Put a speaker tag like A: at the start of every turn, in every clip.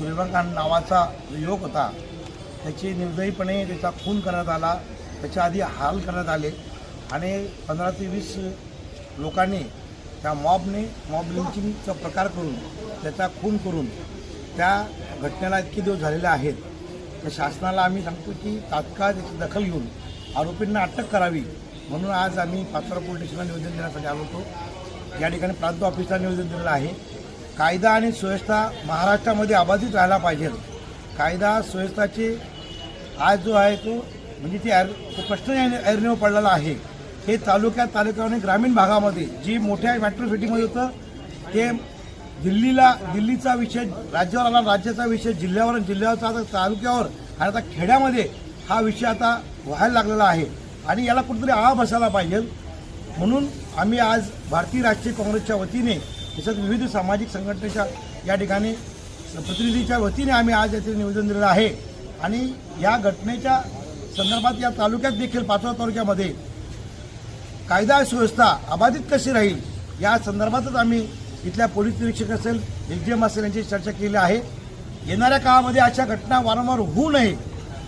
A: सुलेमान नावाचा जो युवक होता त्याची निर्दयीपणे त्याचा खून करण्यात आला त्याच्या आधी हाल करण्यात आले आणि पंधरा ते वीस लोकांनी त्या मॉबने मॉब लिंचिंगचा प्रकार करून त्याचा खून करून त्या घटनेला इतके दिवस झालेले आहेत. तर शासनाला आम्ही सांगतो की तात्काळ त्याची दखल घेऊन आरोपींना अटक करावी म्हणून आज आम्ही पाचोरा पोलीस स्टेशनला निवेदन देण्यासाठी आलो होतो. या ठिकाणी प्रांत ऑफिसला निवेदन दिलेलं आहे. कायदा आणि सुव्यवस्था महाराष्ट्रामध्ये अबाधित राहायला पाहिजे. कायदा सुव्यवस्थाची आज जो आहे तो म्हणजे ती एर प्रश्न या- ऐरणीवर पडलेला आहे. हे तालुक्यात तालुक्याने ग्रामीण भागामध्ये जी मोठ्या मेट्रो सिटीमध्ये होतं ते दिल्लीला दिल्लीचा विषय राज्यावर आला राज्याचा विषय जिल्ह्यावर जिल्ह्यावरचा आता तालुक्यावर आणि आता खेड्यामध्ये हा विषय आता व्हायला लागलेला आहे. आणि याला कुठेतरी आळा बसायला पाहिजे. म्हणून आम्ही आज भारतीय राष्ट्रीय काँग्रेसच्या वतीने तसंच विविध सामाजिक संघटनेच्या या ठिकाणी प्रतिनिधीच्या वतीने आम्ही आज याचे निवेदन दिलेलं आहे. आणि या घटनेच्या संदर्भात या तालुक्यात देखील पाचोरा तालुक्यामध्ये कायदा सुव्यवस्था अबाधित कशी राहील या संदर्भातच आम्ही इथल्या पोलीस निरीक्षक असेल एम असेल यांची चर्चा केली आहे. येणाऱ्या काळामध्ये अशा घटना वारंवार होऊ नये.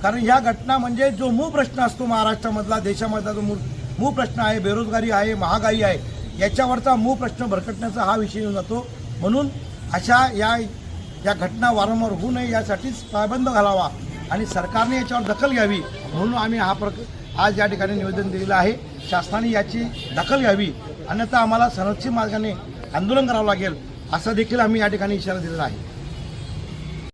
A: कारण ह्या घटना म्हणजे जो मूळ प्रश्न असतो महाराष्ट्रामधला देशामधला जो मूळ मूळ प्रश्न आहे बेरोजगारी आहे महागाई आहे याच्यावरचा मूळ प्रश्न भरकटण्याचा हा विषय येऊन जातो. म्हणून अशा या या घटना वारंवार होऊ नये यासाठीच पायबंद घालावा आणि सरकारने याच्यावर दखल घ्यावी म्हणून आम्ही हा प्रक आज या ठिकाणी निवेदन दिलेलं आहे. शासनाने याची दखल घ्यावी. अन्यथा आम्हाला संरक्षित मार्गाने आंदोलन करावं लागेल असा देखील आम्ही या ठिकाणी इशारा दिलेला आहे.